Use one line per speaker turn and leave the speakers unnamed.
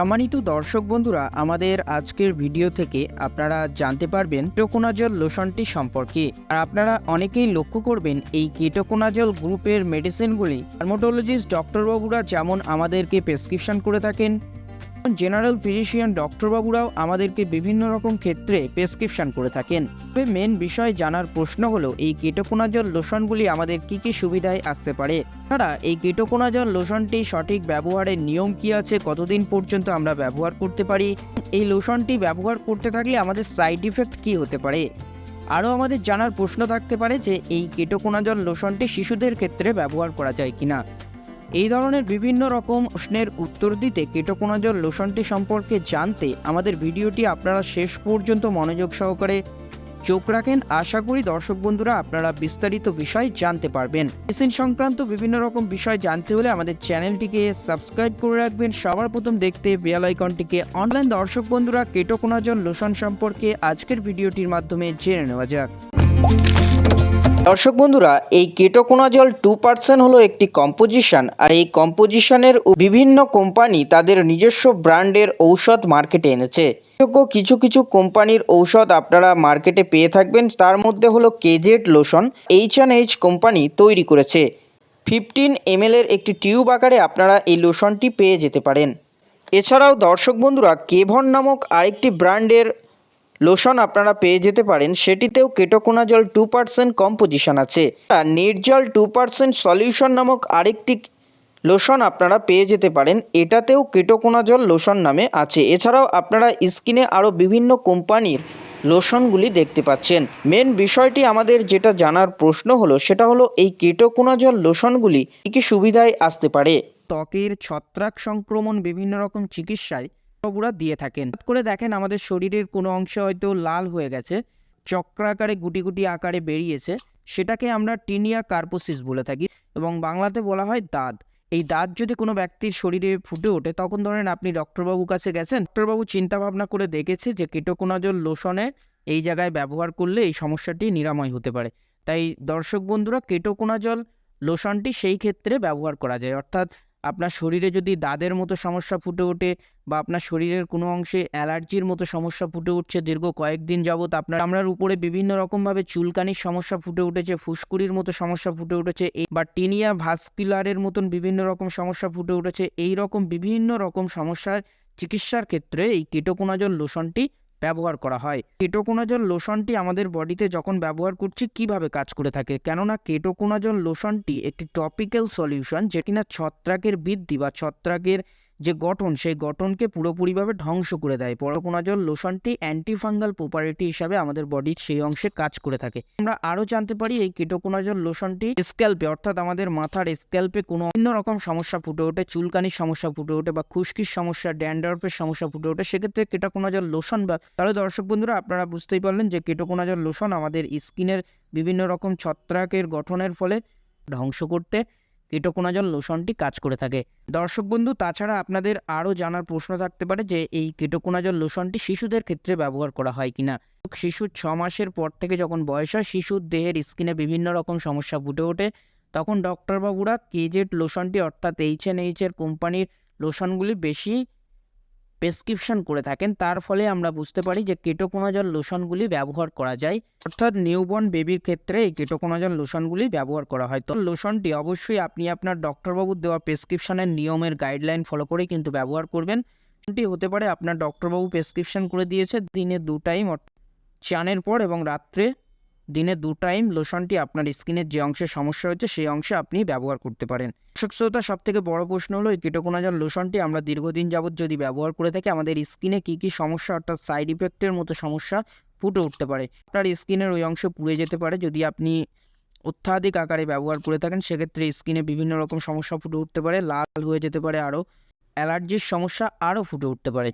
সম্মানিত দর্শক বন্ধুরা, আমাদের আজকের ভিডিও থেকে আপনারা জানতে পারবেন কেটোকোনাজল লোশনটি সম্পর্কে। আর আপনারা অনেকেই লক্ষ্য করবেন, এই কেটোকোনাজল গ্রুপের মেডিসিনগুলি ডার্মাটোলজিস্ট ডক্টরবাবুরা যেমন আমাদেরকে প্রেসক্রিপশন করে থাকেন জেনারেল ফিজিশিয়ান ডক্টরবাবুরাও আমাদেরকে বিভিন্ন রকম ক্ষেত্রে প্রেসক্রিপশন করে থাকেন। তবে মেন বিষয় জানার প্রশ্ন হলো, এই কেটোকোনাজল লোশনগুলি আমাদের কি কি সুবিধায় আসতে পারে? তারা, এই কেটোকোনাজল লোশনটি সঠিক ব্যবহারের নিয়ম কি আছে? কতদিন পর্যন্ত আমরা ব্যবহার করতে পারি? এই লোশনটি ব্যবহার করতে থাকলে আমাদের সাইড ইফেক্ট কি হতে পারে? আরও আমাদের জানার প্রশ্ন থাকতে পারে যে, এই কেটোকোনাজল লোশনটি শিশুদের ক্ষেত্রে ব্যবহার করা যায় কিনা। এই ধরনের বিভিন্ন রকম প্রশ্নের উত্তর দিতে কেটোকোনাজল লোশনটি সম্পর্কে জানতে আমাদের ভিডিওটি আপনারা শেষ পর্যন্ত মনোযোগ সহকারে চোখ রাখেন। আশা করি দর্শক বন্ধুরা আপনারা বিস্তারিত বিষয় জানতে পারবেন। মেডিসিন সংক্রান্ত বিভিন্ন রকম বিষয় জানতে হলে আমাদের চ্যানেলটিকে সাবস্ক্রাইব করে রাখবেন। সবার প্রথম দেখতে বেল আইকনটিকে অনলাইন দর্শক বন্ধুরা, কেটোকোনাজল লোশন সম্পর্কে আজকের ভিডিওটির মাধ্যমে জেনে নেওয়া যাক। দর্শক বন্ধুরা, এই কেটোকোনাজল টু পার্সেন্ট হলো একটি কম্পোজিশন আর এই কম্পোজিশনের বিভিন্ন কোম্পানি তাদের নিজস্ব ব্র্যান্ডের ঔষধ মার্কেটে এনেছে। কিছু কিছু কোম্পানির ঔষধ আপনারা মার্কেটে পেয়ে থাকবেন, তার মধ্যে হলো কেজেট lotion H and H company তৈরি করেছে। ফিফটিন এম এর একটি টিউব আকারে আপনারা এই লোশনটি পেয়ে যেতে পারেন। এছাড়াও দর্শক বন্ধুরা কেভন নামক আরেকটি ব্র্যান্ডের লোশন আপনারা পেয়ে যেতে পারেন, সেটিতেও কেটোকোনাজল টু পার্সেন্ট কম্পোজিশন আছে। নির্জল টু পার্সেন্ট সলিউশন নামক আরেকটি লোশন আপনারা পেয়ে যেতে পারেন, এটাতেও কেটোকোনাজল লোশন নামে আছে। এছাড়াও আপনারা স্কিনে আরও বিভিন্ন কোম্পানির লোশনগুলি দেখতে পাচ্ছেন। মেন বিষয়টি আমাদের যেটা জানার প্রশ্ন হলো, সেটা হলো এই কেটোকোনাজল লোশনগুলি কী কী সুবিধায় আসতে পারে? ত্বকের ছত্রাক সংক্রমণ, বিভিন্ন রকম চিকিৎসায় বাবুরা দিয়ে থাকেন। করে দেখেন আমাদের শরীরের কোনো অংশ হয়তো লাল হয়ে গেছে, চক্রাকারে গুটি গুটি আকারে বেরিয়েছে, সেটাকে আমরা টিনিয়া কার্পোসিস বলে থাকি এবং বাংলাতে বলা হয় দাঁত। এই দাঁত যদি কোনো ব্যক্তির শরীরে ফুটে ওঠে, তখন ধরেন আপনি ডক্টরবাবুর কাছে গেছেন, ডক্টরবাবু চিন্তা ভাবনা করে দেখেছে যে কেটোকোনাজল লোশনে এই জায়গায় ব্যবহার করলে এই সমস্যাটি নিরাময় হতে পারে। তাই দর্শক বন্ধুরা, কেটোকোনাজল লোশনটি সেই ক্ষেত্রে ব্যবহার করা যায়। অর্থাৎ আপনার শরীরে যদি দাদের মতো সমস্যা ফুটে ওঠে বা আপনার শরীরের কোনো অংশে অ্যালার্জির মতো সমস্যা ফুটে উঠছে দীর্ঘ কয়েকদিন যাবৎ, আপনার আমরার উপরে বিভিন্ন রকমভাবে চুলকানির সমস্যা ফুটে উঠেছে, ফুসকুড়ির মতো সমস্যা ফুটে উঠেছে বা টিনিয়া ভাস্কুলারের মতন বিভিন্ন রকম সমস্যা ফুটে উঠেছে, এই রকম বিভিন্ন রকম সমস্যার চিকিৎসার ক্ষেত্রে এই কেটোকোনাজল লোশনটি ব্যবহার করা হয়। কেটোকোনাজল লোশনটি আমাদের বডিতে যখন ব্যবহার করছি, কীভাবে কাজ করে থাকে? কেননা কেটোকোনাজল লোশনটি একটি টপিক্যাল সলিউশন, যেটি না ছত্রাকের বৃদ্ধি বা ছত্রাকের যে গঠন, সেই গঠনকে পুরোপুরিভাবে ধ্বংস করে দেয়। পরকোনাজল লোশনটি অ্যান্টিফাঙ্গাল প্রপার্টি হিসাবে আমাদের বডির সেই অংশে কাজ করে থাকে। আমরা আরও জানতে পারি এই কেটোকোনাজল লোশনটি স্ক্যাল্পে, অর্থাৎ আমাদের মাথার স্ক্যাল্পে কোনো অন্য রকম সমস্যা ফুটে ওঠে, চুলকানির সমস্যা ফুটে ওঠে বা খুশকির সমস্যা, ড্যান্ডার্ফের সমস্যা ফুটে ওঠে। সেক্ষেত্রে কেটোকোনাজল লোশন বা, তাহলে দর্শক বন্ধুরা আপনারা বুঝতেই পারলেন যে কেটোকোনাজল লোশন আমাদের স্কিনের বিভিন্ন রকম ছত্রাকের গঠনের ফলে ধ্বংস করতে কেটোকোনাজল লোশনটি কাজ করে থাকে। দর্শক বন্ধু, তাছাড়া আপনাদের আরও জানার প্রশ্ন থাকতে পারে যে, এই কেটোকোনাজল লোশনটি শিশুদের ক্ষেত্রে ব্যবহার করা হয় কিনা? শিশুর ছ মাসের পর থেকে যখন বয়স হয়, শিশুর দেহের স্কিনে বিভিন্ন রকম সমস্যা ফুটে ওঠে। তখন ডক্টরবাবুরা কেজেট লোশনটি, অর্থাৎ এইচ এন এইচ এর কোম্পানির লোশনগুলি বেশি প্রেসক্রিপশন করে থাকেন। তার ফলে আমরা বুঝতে পারি যে কেটোকোনাজল লোশনগুলি ব্যবহার করা যায়। অর্থাৎ নিউবর্ন বেবির ক্ষেত্রে এই কেটোকোনাজল লোশনগুলি ব্যবহার করা হয়। তো লোশনটি অবশ্যই আপনি আপনার ডক্টরবাবুর দেওয়া প্রেসক্রিপশনের নিয়মের গাইডলাইন ফলো করে কিন্তু ব্যবহার করবেন। লোশনটি হতে পারে আপনার ডক্টরবাবু প্রেসক্রিপশন করে দিয়েছে, দিনে দু টাইম চানের পর এবং রাত্রে। দিনে দু টাইম লোশনটি আপনার স্কিনের যে অংশে সমস্যা হচ্ছে সেই অংশে আপনি ব্যবহার করতে পারেন। দর্শক শ্রোতা সব থেকে বড় প্রশ্ন হলো, এই কেটোকোনাজল লোশনটি আমরা দীর্ঘদিন যাবৎ যদি ব্যবহার করে থাকি, আমাদের স্কিনে কী কী সমস্যা অর্থাৎ সাইড ইফেক্টের মতো সমস্যা ফুটে উঠতে পারে? আপনার স্কিনের ওই অংশ পুড়ে যেতে পারে, যদি আপনি অত্যাধিক আকারে ব্যবহার করে থাকেন, সেক্ষেত্রে স্কিনে বিভিন্ন রকম সমস্যা ফুটে উঠতে পারে, লাল হয়ে যেতে পারে আরও, অ্যালার্জির সমস্যা আরও ফুটে উঠতে পারে।